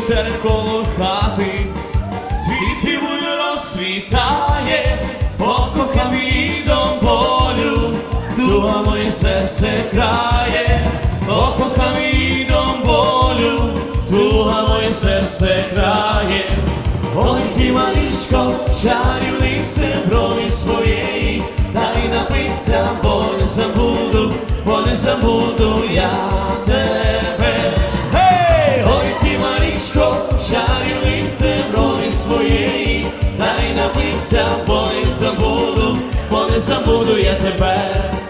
Терен коло хати, буде розсвітає, покохав її до болю, туга моє серце крає, покохав її до болю, туга моє серце крає. Ой, ти малишко, чарівний синхроні своєї, дай напиться, бо не забуду, бо не забуду я тебе. Чарівний синхроні своєї, дай напися, бо не забуду, бо не забуду я тебе.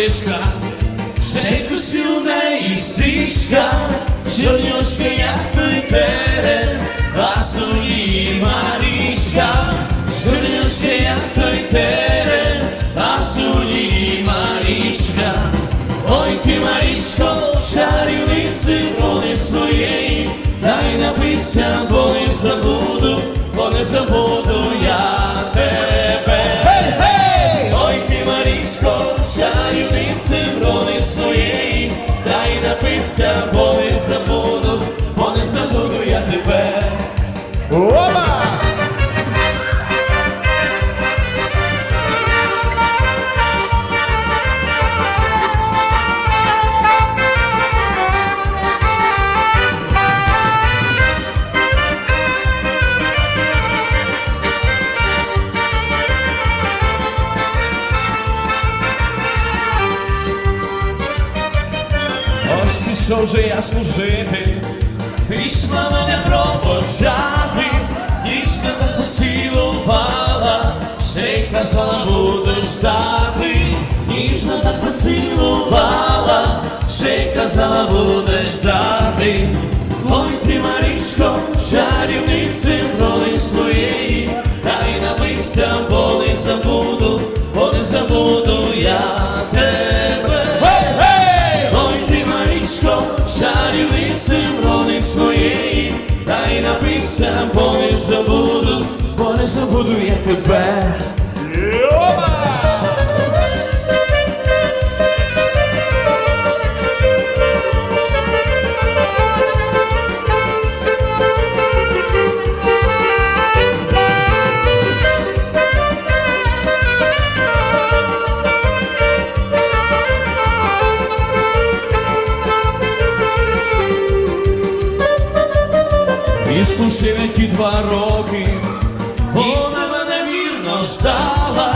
Невеличка, ще костюм неї стрічка, чорнючка, як той а її Марічка, чорнючка, як той терен, а її Марічка. Ой, ти, Марічко, чарівниці воли своєї, дай напися, бо не забуду, бо не забуду Пішов же я служити, пішла мене провожати, ніжно так поцілувала, ще й казала, буду ждати, ніжно так поцілувала, ще й казала, будеш ждати. Ой, ти, Марічко, чарівниці роли своєї, дай напися, бо не забуду, бо не забуду чарівниці роли своєї, дай напися, бо не забуду, бо не забуду я тебе. Два роки, вона мене вірно ждала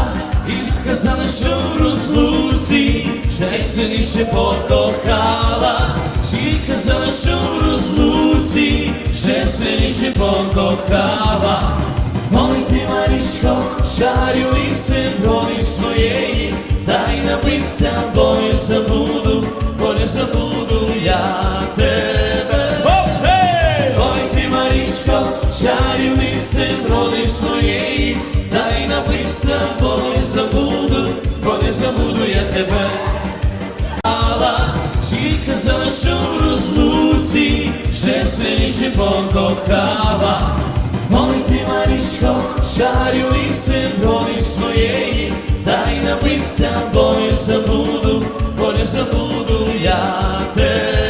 і сказала, що в розлуці ще сильніше покохала, і сказала, що в розлуці ще сильніше покохала. Ой, ти, Марічко, чарівний синхроні своєї, дай напися, бо не забуду, бо не забуду я se Szymon kochała Oj ty Maryśko, żariuj se woli swojej Daj nam być sam, budu, nie zabudu, budu zabudu ja te